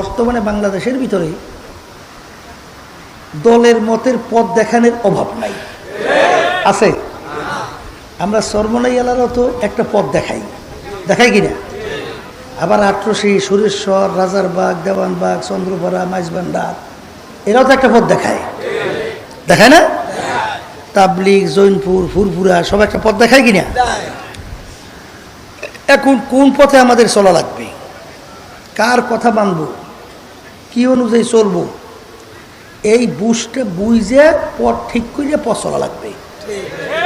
বর্তমানে বাংলাদেশের ভিতরে দলের মতের পথ দেখানোর অভাব নাই। আছে? আমরা সরমনাই এলারও তো একটা পথ দেখাই। দেখাই কিনা? আবার আট্রসি, সুরেশ্বর, রাজারবাগ, দেওয়ানবাগ, চন্দ্রপাড়া, মাইজবান্ডার, এরাও তো একটা পথ দেখায়। দেখায় না? তাবলিক জৈনপুর ফুরপুরা সব একটা পথ দেখায় কিনা? এখন কোন পথে আমাদের চলা লাগবে? কার কথা মানব? কি অনুযায়ী চলবো? এই বুঝটা বুঝে পথ ঠিক করে পথ চলা লাগবে।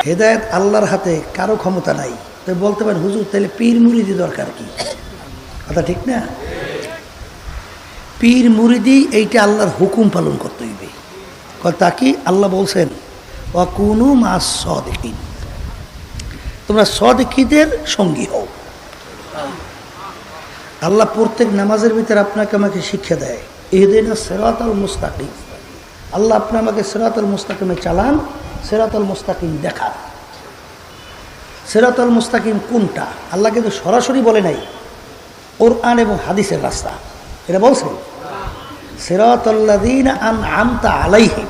হেদায়ত আল্লাহর হাতে কারও ক্ষমতা নাই। তো বলতে পারেন, হুজুর তাহলে পীর মুরিদি দরকার কি? কথা ঠিক না? পীর মুরিদি, এইটা আল্লাহর হুকুম পালন করতে হইবে। কথা কি? আল্লাহ বলছেন অকুনু মাস সদিকিন। তোমরা সদিকিদের সঙ্গী হও। আল্লাহ প্রত্যেক নামাজের ভিতরে আপনাকে আমাকে শিক্ষা দেয়। এদিন সেরাত আল মুস্তাকিম, আল্লাহ আপনি আমাকে সেরাত আল মুস্তাকিমে চালান সেরাত আল মুস্তাকিম দেখান। সেরাত আল মুস্তাকিম কোনটা? আল্লাহ কিন্তু সরাসরি বলে নাই, কোরআন এবং হাদিসের রাস্তা। এটা বলছেন সেরাত আল্লাদিন আন আমতা আলাইহিম,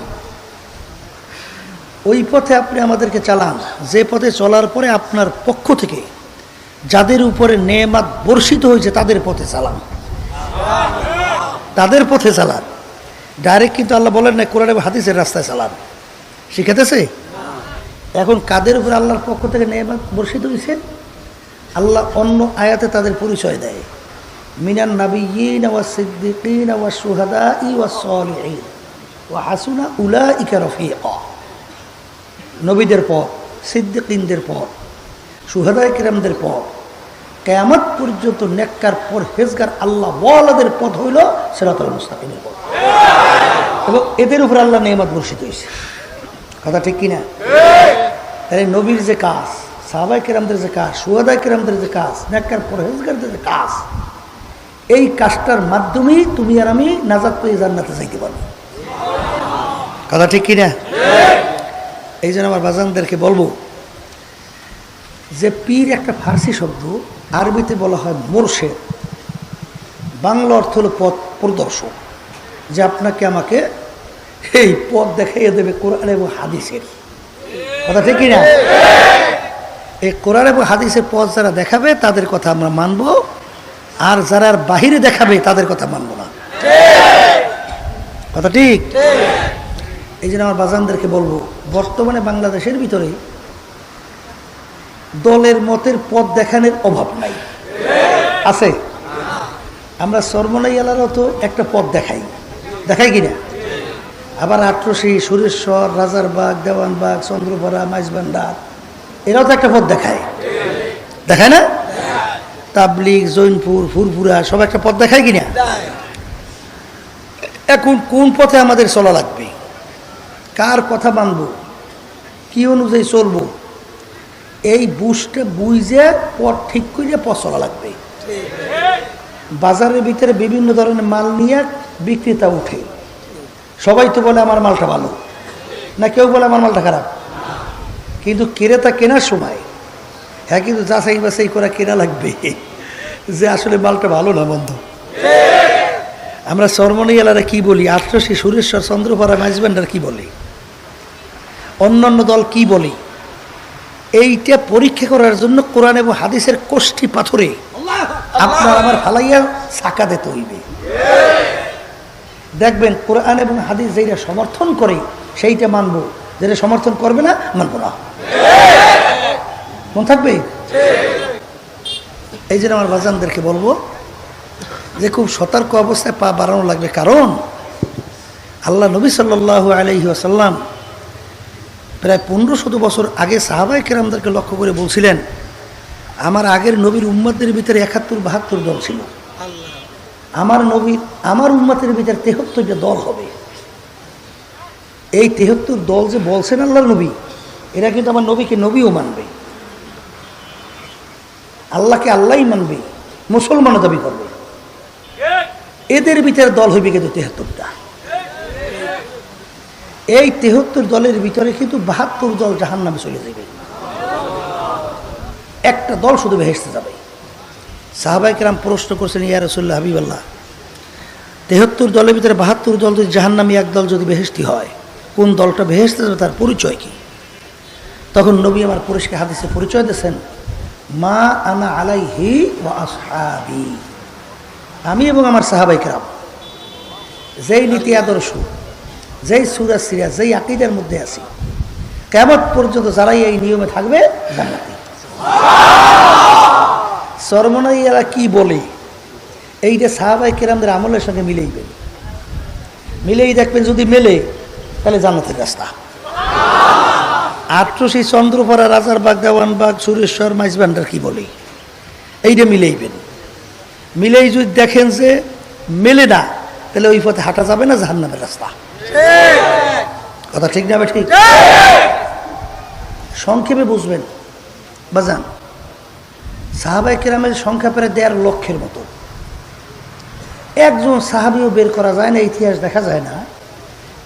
ওই পথে আপনি আমাদেরকে চালান, যে পথে চলার পরে আপনার পক্ষ থেকে যাদের উপরে নেমাত বর্ষিত হয়েছে তাদের পথে চালান। তাদের পথে চালান। ডাইরেক্ট কিন্তু আল্লাহ বলেন না কোরআন হাদিসের রাস্তায় চালান। শিখাতেছে এখন কাদের উপরে আল্লাহর পক্ষ থেকে নেমাত বর্ষিত হয়েছে আল্লাহ অন্য আয়াতে তাদের পরিচয় দেয়। মিনান নাবিয়িন ওয়া সিদ্দিকিন ওয়া শুহাদাই ওয়া সলিহিন ওয়া হাসুনা উলাইকা রফিকা। নবীদের পর সিদ্দিকিনদের পর সুহাদায় কিরামদের পর কেয়ামত পর্যন্ত নেককার পর হেজগার আল্লাহ ওয়ালাদের পথ হইল সেরাতুল মুস্তাকিমের পথ। এবং এদের উপর আল্লাহ নেয়ামত বর্ষিত হয়েছে। কথা ঠিক কিনা? তাহলে নবীর যে কাজ সাহাবাই কিরামদের যে কাজ সুহাদাই কিরামদের যে কাজ, নেককার পর হেজগারদের যে কাজ, এই কাজটার মাধ্যমেই তুমি আর আমি নাজাদ পেয়ে জান্নাতে যাইতে পারব। কথা ঠিক কিনা? এই জন্য আমার বাজানদেরকে বলব, যে পীর একটা ফার্সি শব্দ আরবিতে বলা হয় মোরশেদ। বাংলা অর্থ হলো পথ প্রদর্শক যে আপনাকে আমাকে এই পথ দেখাইয়ে দেবে কোরআন এবং হাদিসের। কথা ঠিক না এই কোরআন এবং হাদিসের পথ যারা দেখাবে তাদের কথা আমরা মানব। আর যারা আর বাহিরে দেখাবে তাদের কথা মানব না। কথা ঠিক। এই জন্য আমার বাজানদেরকে বলব বর্তমানে বাংলাদেশের ভিতরে দলের মতের পথ দেখানোর অভাব নাই। আছে? আমরা সরমনাই এলারও তো একটা পথ দেখাই। দেখাই কিনা? আবার আট্রসি, সুরেশ্বর, রাজারবাগ, দেওয়ানবাগ চন্দ্রপাড়া মাইজবান্ডার, এরাও তো একটা পথ দেখায়। দেখায় না? তাবলিক জৈনপুর ফুরপুরা সব একটা পথ দেখায় কিনা? এখন কোন পথে আমাদের চলা লাগবে? কার কথা মানব? কি অনুযায়ী চলবো? এই বুঝটা বুঝে পর ঠিক করে পথ চলা লাগবে। বাজারের ভিতরে বিভিন্ন ধরনের মাল নিয়ে বিক্রেতা উঠে। সবাই তো বলে, আমার মালটা ভালো। না, কেউ বলে, আমার মালটা খারাপ। কিন্তু ক্রেতা কেনার সময় হ্যাঁ কিন্তু যাচাই বাছাই করা কেনা লাগবে যে আসলে মালটা ভালো না বন্ধু আমরা সরমনিয়ালারা কি বলি? আটশোশী সুরেশ্বর, চন্দ্রপাড়া, মাইজবান্ডার কি বলি? অন্যান্য দল কি বলি? এইটা পরীক্ষা করার জন্য কোরআন এবং হাদিসের কোষ্ঠী পাথরে আপনার আমার ফালাইয়া চাকা দিতে হইবে। দেখবেন কোরআন এবং হাদিস যেটা সমর্থন করে সেইটা মানব। যেটা সমর্থন করবে না মানব না। মন থাকবে? এই জন্য আমার বাজানদেরকে বলব যে খুব সতর্ক অবস্থায় পা বাড়ানো লাগবে। কারণ আল্লাহ নবী সাল্লাহ আলহি আসাল্লাম প্রায় পনেরো শত বছর আগে সাহাবাই কেরামদেরকে লক্ষ্য করে বলছিলেন, আমার আগের নবীর উম্মতের ভিতরে একাত্তর, বাহাত্তর দল ছিল। আমার নবীর আমার উম্মতের ভিতরে তেহত্তরটা দল হবে। এই তেহত্তর দল যে বলছেন আল্লাহর নবী, এরা কিন্তু আমার নবীকে নবীও মানবে। আল্লাহকে আল্লাহই মানবে, মুসলমানও দাবি করবে। এদের ভিতরে দল হইবে কিন্তু তেহাত্তরটা। এই তেহত্তর দলের ভিতরে কিন্তু বাহাত্তর দল জাহান নামে চলে যাবে। একটা দল শুধু ভেসতে যাবে। সাহাবাই কেরাম প্রশ্ন করছেন, ইয়া রসুল্লাহ হাবিবাল্লাহ, তেহত্তর দলের ভিতরে বাহাত্তর দল যদি জাহান্নামী এক দল যদি বেহেস্তি হয়, কোন দলটা বেহেস্তে যাবে তার পরিচয় কি? তখন নবী আমার পুরুষকে হাদিসে পরিচয় দিয়েছেন, মা আনা আলাইহি আমি এবং আমার সাহাবাইকরাম যেই নীতি আদর্শ যেই সুরা সিরা যেই আকিদের মধ্যে আছি কেমন পর্যন্ত যারাই এই নিয়মে থাকবে, জান্নাতি। কি বলে? এইটা সাহাবাই কেরামদের আমলের সঙ্গে মিলেইবেন মিলেই দেখবেন যদি মেলে, তাহলে জান্নাতের রাস্তা। আটশো সেই চন্দ্রপাড়া, রাজারবাগ, দেওয়ানবাগ, সুরেশ্বর, মাইজবান্ডার কি বলে? এইটা মিলেইবেন মিলেই যদি দেখেন যে মেলে না, তাহলে ওই পথে হাঁটা যাবে না জাহান্নামের রাস্তা। কথা ঠিক না ঠিক। সংক্ষেপে বুঝবেন। বাজান সাহাবাই কেরামের সংখ্যা প্রায় দেড় লক্ষের মতো। একজন সাহাবিও বের করা যায় না, ইতিহাস দেখা যায় না।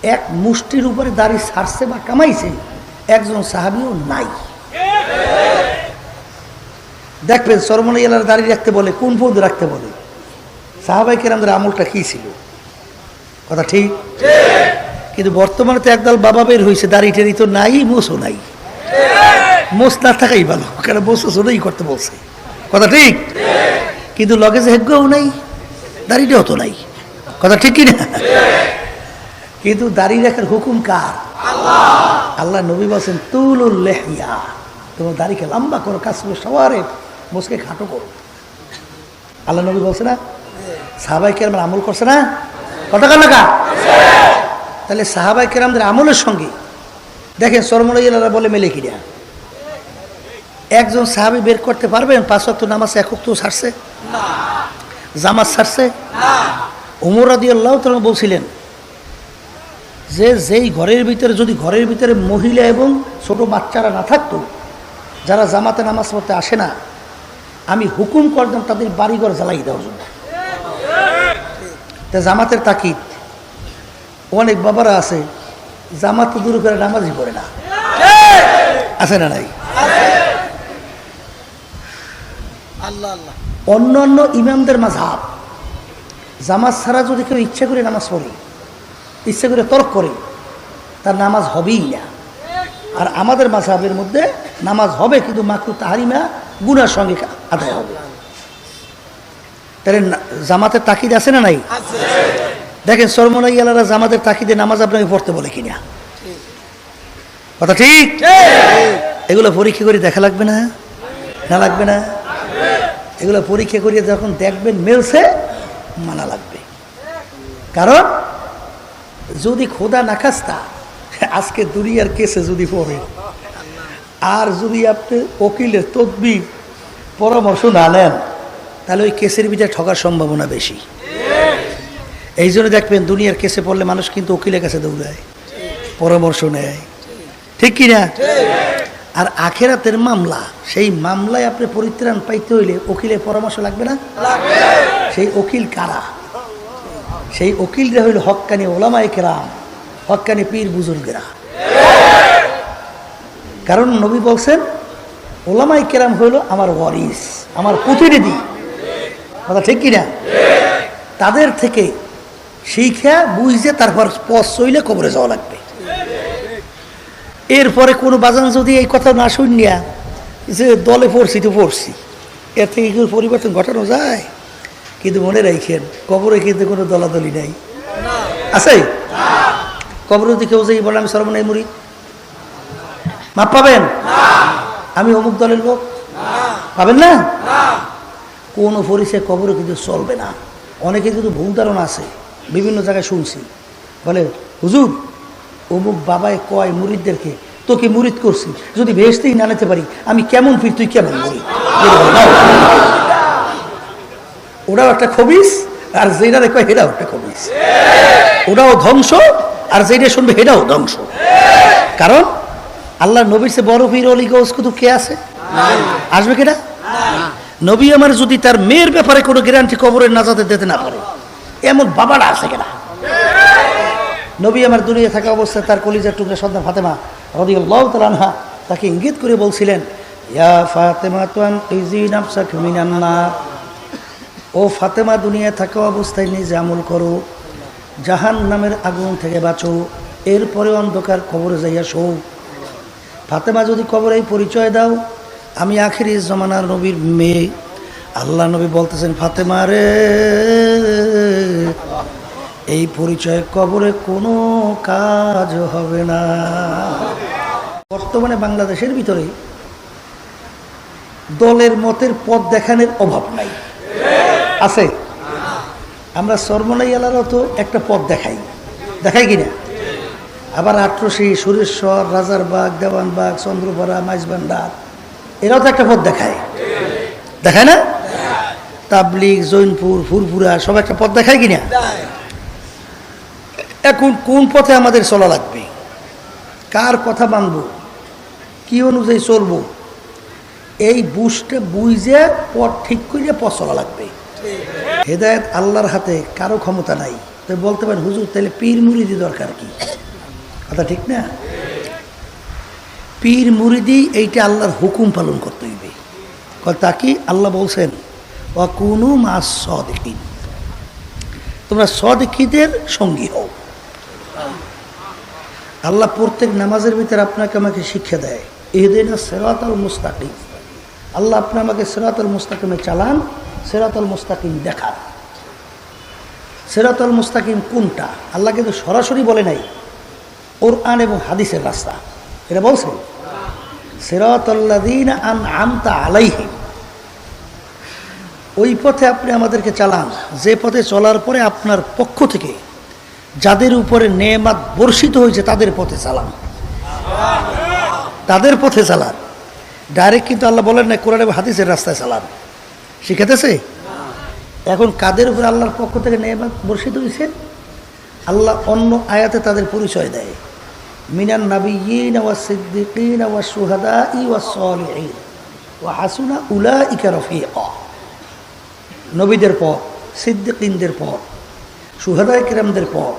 এক মুষ্টির উপরে দাড়ি ছাড়ছে বা কামাইছে, একজন সাহাবিও নাই। দেখবেন সরমনাইয়ালার দাড়ি রাখতে বলে, কোন পদ রাখতে বলে? সাহাবাই কেরামদের আমলটা কী ছিল? কথা ঠিক? কিন্তু বর্তমানে তো একদল বাবা বের হয়েছে দাড়ি টেরি তো নাই মোসও নাই। মোস না থাকাই ভালো, কেন মোসও শোনাই করতে বলছে। কথা ঠিক? কিন্তু লগে যে হেগ্যও নাই দাড়িটাও তো নাই। কথা ঠিক কিনা? কিন্তু দাড়ি রাখার হুকুম কার? আল্লাহ নবী বলছেন, তুলুল লেহিয়া। তোমার দাড়িকে লম্বা করো, কাজ করে সবারে মোসকে খাটো করো। আল্লাহ নবী বলছে না? সাহাবাই কেরামের আমল করছে না? কত টাকা তাহলে সাহাবাই কেরামদের আমলের সঙ্গে। দেখেন সরমলাইয়ারা বলে মেলে কিনা। একজন সাহাবি বের করতে পারবেন, পাঁচ ওয়াক্ত নামাজ একক তো সারছে? জামাত ছাড়ছে উমর রাদি আল্লাহ তালা বলছিলেন, যে যেই ঘরের ভিতরে, যদি ঘরের ভিতরে মহিলা এবং ছোট বাচ্চারা না থাকতো, যারা জামাতে নামাজ পড়তে আসে না, আমি হুকুম করতাম তাদের বাড়িঘর জ্বালাই দেওয়ার জন্য। তা জামাতের তাকিদ। অনেক বাবারা আছে জামাত তো দূর করে নামাজই পড়ে না। আছে না নাই? অন্য অন্য ইমামদের মাঝাব জামাত ছাড়া যদি কেউ ইচ্ছা করে নামাজ পড়ে ইচ্ছা করে তর্ক করে তার নামাজ হবেই না। আর আমাদের মাঝাবের মধ্যে নামাজ হবে কিন্তু মাকরু তাহারিমা গুনার সঙ্গে আদায় হবে। তাহলে জামাতের তাকিদ আছে না নাই? দেখেন সরমনাই আলারা জামাতের তাকিদে নামাজ আপনাকে পড়তে বলে কিনা? কথা ঠিক? এগুলো পরীক্ষা করে দেখা লাগবে না? না লাগবে না? এগুলো পরীক্ষা করিয়ে যখন দেখবেন মেলছে মানা লাগবে। কারণ যদি খোদা না খাস্তা আজকে দুনিয়ার কেসে যদি পড়ে আর যদি আপনি ওকিলের তদবির পরামর্শ না নেন তাহলে ওই কেসের ভিতরে ঠকার সম্ভাবনা বেশি। এই জন্য দেখবেন দুনিয়ার কেসে পড়লে মানুষ কিন্তু উকিলের কাছে দৌড়ায়, পরামর্শ নেয়। ঠিক কি না? আর আখেরাতের মামলা, সেই মামলায় আপনি পরিত্রাণ পাইতে হইলে উকিলের পরামর্শ লাগবে না? সেই উকিল কারা? সেই উকিলরা হইল হক্কানি ওলামাই কেরাম হক্কানি পীর বুজুর্গেরা। কারণ নবী বলছেন ওলামাই কেরাম হইল আমার ওয়ারিস, আমার প্রতিনিধি। কথা ঠিক কিনা? তাদের থেকে শিখা বুঝে তারপর পথ চইলে কবরে যাওয়া লাগবে। এরপরে কোনো বাজান যদি এই কথা না শুনিয়া যে দলে পড়ছি তো পড়ছি, এর থেকে কি পরিবর্তন ঘটানো যায়? কিন্তু মনে রাখেন, কবরে কিন্তু কোনো দলাদলি নাই। আছে? কবর যদি কেউ যাই বলে, আমি সর্বনাই মুড়ি মাপ পাবেন? আমি অমুক দলের লোক? পাবেন না? কোনো পরিচয় কবরে কিন্তু চলবে না। অনেকে কিন্তু ভুল ধারণা আছে, বিভিন্ন জায়গায় শুনছি। বলে, হুজুর, অমুক বাবায় কয় মুরিদদেরকে, তোকে মুরিদ করছি, যদি ভেসতেই না নিতে পারি, আমি কেমন ফির তুই কেমন মুরিদ? ওরাও একটা খবিস, আর যেটা কয়, হেরাও একটা খবিস। ওরাও ধ্বংস, আর যেটা শুনবে হেটাও ধ্বংস। কারণ আল্লাহ নবীর সে বড় পীর অলি গৌস কে আছে? আসবে কেটা নবী আমার যদি তার মেয়ের ব্যাপারে কোনো গ্যারান্টি কবরের নাজাতে দিতে না পারে, এমন বাবারা আছে কিনা? নবী আমার দুনিয়া থাকা অবস্থায় তার কলিজার টুকরা সন্তান ফাতেমা রদিউল্লাহ তালানহা তাকে ইঙ্গিত করে বলছিলেন, ইয়া ফাতেমা তুয়ান ইজি মিনান নার। ও ফাতেমা, দুনিয়ায় থাকা অবস্থায় নিজে আমল করো জাহান নামের আগুন থেকে বাঁচো, এরপরে অন্ধকার কবরে যাইয়া শো ফাতেমা যদি কবরে পরিচয় দাও আমি আখেরি জমানার নবীর মেয়ে। আল্লাহ নবী বলতেছেন, ফাতেমা রে, এই পরিচয় কবরে কোনো কাজ হবে না। বর্তমানে বাংলাদেশের ভিতরে দলের মতের পথ দেখানোর অভাব নাই। আছে? আমরা সর্বনাই এলারও তো একটা পথ দেখাই। দেখাই কিনা? আবার আট্রসি, সুরেশ্বর, রাজারবাগ, দেওয়ানবাগ, চন্দ্রপাড়া, মাইজবান্ডার। এরাও তো একটা পথ দেখায়। দেখায় না? তাবলিক জৈনপুর ফুরপুরা সব একটা পথ দেখায় কিনা? এখন কোন পথে আমাদের চলা লাগবে? কার কথা মানব? কি অনুযায়ী চলবো? এই বুঝটা বুঝে পথ ঠিক করে পথ চলা লাগবে। হেদায়ত আল্লাহর হাতে কারও ক্ষমতা নাই। তো বলতে পারেন, হুজুর, তাহলে পীর মুরিদি দরকার কি? কথা ঠিক না? পীর মুরিদি এইটা আল্লাহর হুকুম পালন করতে হইবে। তা কি? আল্লাহ বলছেন কোনো মাস সদিকিন। তোমরা সদিকিদের সঙ্গী হও। আল্লাহ প্রত্যেক নামাজের ভিতরে আপনাকে আমাকে শিক্ষা দেয় এদিন সেরাত আল মুস্তাকিম। আল্লাহ আপনি আমাকে সেরাত আল মুস্তাকিমে চালান সেরাত আল মুস্তাকিম দেখান। সেরাত আল মুস্তাকিম কোনটা? আল্লাহ কিন্তু সরাসরি বলে নাই, কোরআন এবং হাদিসের রাস্তা। এটা বলছে সেরাত আল্লাদিন আন আমতা আলাইহিম। ওই পথে আপনি আমাদেরকে চালান। যে পথে চলার পরে আপনার পক্ষ থেকে যাদের উপরে নেমাত বর্ষিত হয়েছে, তাদের পথে চালান। তাদের পথে চালান। ডাইরেক্ট কিন্তু আল্লাহ বলেন না, কোরআন হাদিসের রাস্তায় চালান। শিখাতেছে এখন কাদের উপরে আল্লাহর পক্ষ থেকে নেমাত বর্ষিত হয়েছে? আল্লাহ অন্য আয়াতে তাদের পরিচয় দেয়। মিনান নাবিয়িন ওয়া সিদ্দিকিন ওয়া সুহাদা ই ওয়া সলিহিন। ওয়া হাসুনা উলা ইকা রফিকা। নবীদের পর, সিদ্দিকিনদের পর সুহাদায় কিরামদের পর,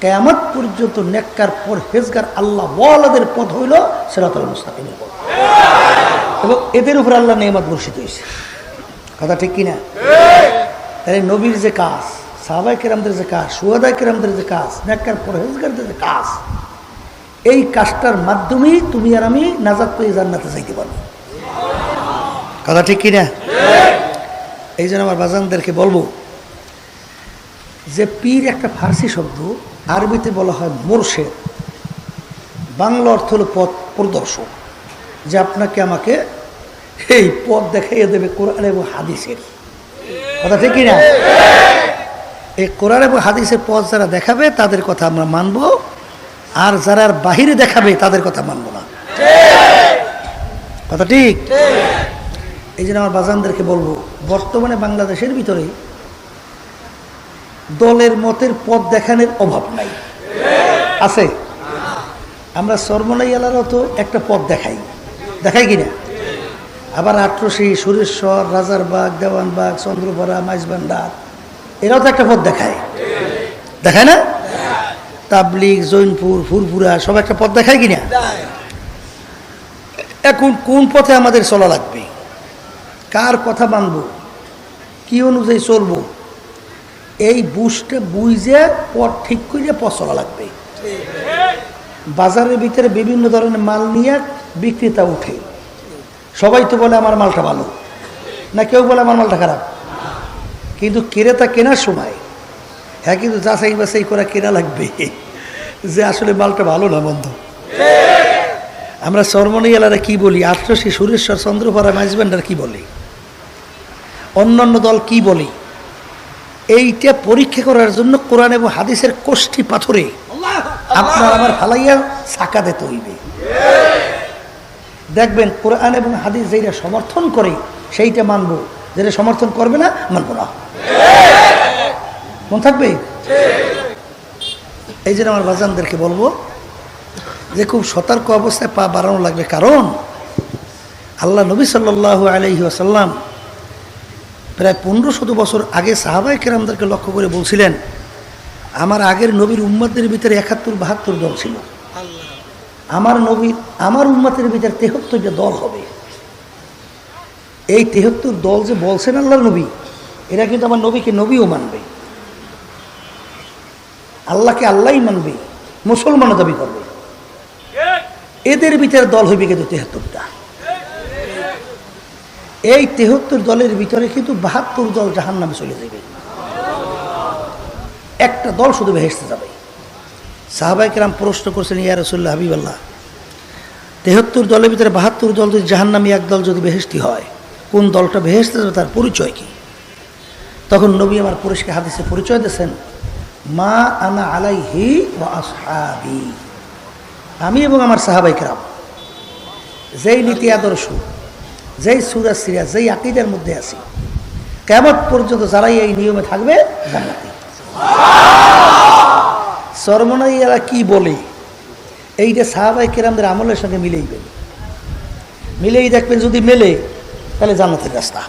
কেয়ামত পর্যন্ত নেককার পর হেজগার আল্লাহ ওয়ালাদের পথ হইল সেরাতুল মুস্তাকিমের পথ। এবং এদের উপর আল্লাহ নেয়ামত বর্ষিত হয়েছে কথা ঠিক কিনা? তাহলে নবীর যে কাজ সাহাবাই কিরামদের যে কাজ সুহাদায় কিরামদের যে কাজ, নেককার পর হেজগারদের যে কাজ এই কাজটার মাধ্যমেই তুমি আর আমি নাজাদ পেয়ে জান্নাতে যাইতে পারব। কথা ঠিক কিনা? এই জন্য আমার বাজানদেরকে বলব যে পীর একটা ফার্সি শব্দ আরবিতে বলা হয় মোরশেদ। বাংলা অর্থ হলো পথ প্রদর্শক যে আপনাকে আমাকে এই পথ দেখাইয়ে দেবে কোরআন এবং হাদিসের। কথা ঠিক না এই কোরআন এবং হাদিসের পথ যারা দেখাবে তাদের কথা আমরা মানব। আর যারা বাহিরে দেখাবে, তাদের কথা মানব না। কথা ঠিক? এই জন্য আমার বাজানদেরকে বলব, বর্তমানে বাংলাদেশের ভিতরে দলের মতের পথ দেখানোর অভাব নাই। আছে? আমরা সর্বনাই এলারও তো একটা পথ দেখাই। দেখাই কিনা? আবার আট্রসি, সুরেশ্বর, রাজারবাগ, দেওয়ানবাগ, চন্দ্রপাড়া, মাইজবান্ডার, এরাও তো একটা পথ দেখায়। দেখায় না? তাবলিগ জৈনপুর ফুরপুরা সব একটা পথ দেখায় কিনা? এখন কোন পথে আমাদের চলা লাগবে? কার কথা মানব? কি অনুযায়ী চলবো? এই বুঝটা বুঝে পথ ঠিক করে পথ চলা লাগবে। বাজারের ভিতরে বিভিন্ন ধরনের মাল নিয়ে বিক্রেতা উঠে। সবাই তো বলে আমার মালটা ভালো। না কেউ বলে আমার মালটা খারাপ? কিন্তু ক্রেতা কেনার সময় হ্যাঁ কিন্তু যাচাই বাছাই করা কেনা লাগবে? যে আসলে মালটা ভালো না বন্ধ আমরা সর্বনী এলারা কি বলি? আটশী সুরেশ্বর চন্দ্রপাড়া মাইজবান্ডার কি বলি? অন্যান্য দল কি বলি? এইটা পরীক্ষা করার জন্য কোরআন এবং হাদিসের কোষ্ঠী পাথরে আপনার আমার ফালাইয়া চাকা দিতে হইবে। দেখবেন কোরআন এবং হাদিস যেটা সমর্থন করে, সেইটা মানবো। যেটা সমর্থন করবে না, মানবো না। মন থাকবে? এই জন্য আমার বাজানদেরকে বলব যে খুব সতর্ক অবস্থায় পা বাড়ানো লাগবে। কারণ আল্লাহ নবী সাল্লাহ আলহি আসাল্লাম প্রায় পনেরো শত বছর আগে সাহাবাই কেরামদেরকে লক্ষ্য করে বলছিলেন, আমার আগের নবীর উম্মতের ভিতরে একাত্তর, বাহাত্তর দল ছিল। আমার নবীর, আমার উম্মতের ভিতরে তেহত্তরটা দল হবে। এই তেহত্তর দল যে বলছেন আল্লাহ নবী, এরা কিন্তু আমার নবীকে নবীও মানবে। আল্লাহকে আল্লাহই মানবে, মুসলমানও দাবি করবে। এদের ভিতরে দল হইবে কিন্তু তেহাত্তরটা। এই তেহত্তর দলের ভিতরে কিন্তু বাহাত্তর দল জাহান নামে চলে যাবে একটা দল শুধু ভেসতে যাবে। সাহাবাই কেরাম প্রশ্ন করছেন, ইয়া রসুল্লাহ হাবিবাল্লাহ, তেহত্তর দলের ভিতরে বাহাত্তর দল যদি জাহান্নামী এক দল যদি বেহেস্তি হয়, কোন দলটা বেহেস্তে যাবে তার পরিচয় কি? তখন নবী আমার পুরুষকে হাদিসে পরিচয় দিয়েছেন মা আনা আলাইহি ও আসহাবি। আমি এবং আমার সাহাবাই কেরাম, যেই নীতি আদর্শ, যেই সুরা সিরা যেই আকিদের মধ্যে আছি, কেমন পর্যন্ত যারাই এই নিয়মে থাকবে, জান্নাতি। সরমনাই এরা কি বলে এইটা সাহাবাই কেরামদের আমলের সঙ্গে মিলেই মিলেইবেন মিলেই দেখবেন যদি মেলে, তাহলে জান্নাতের রাস্তা।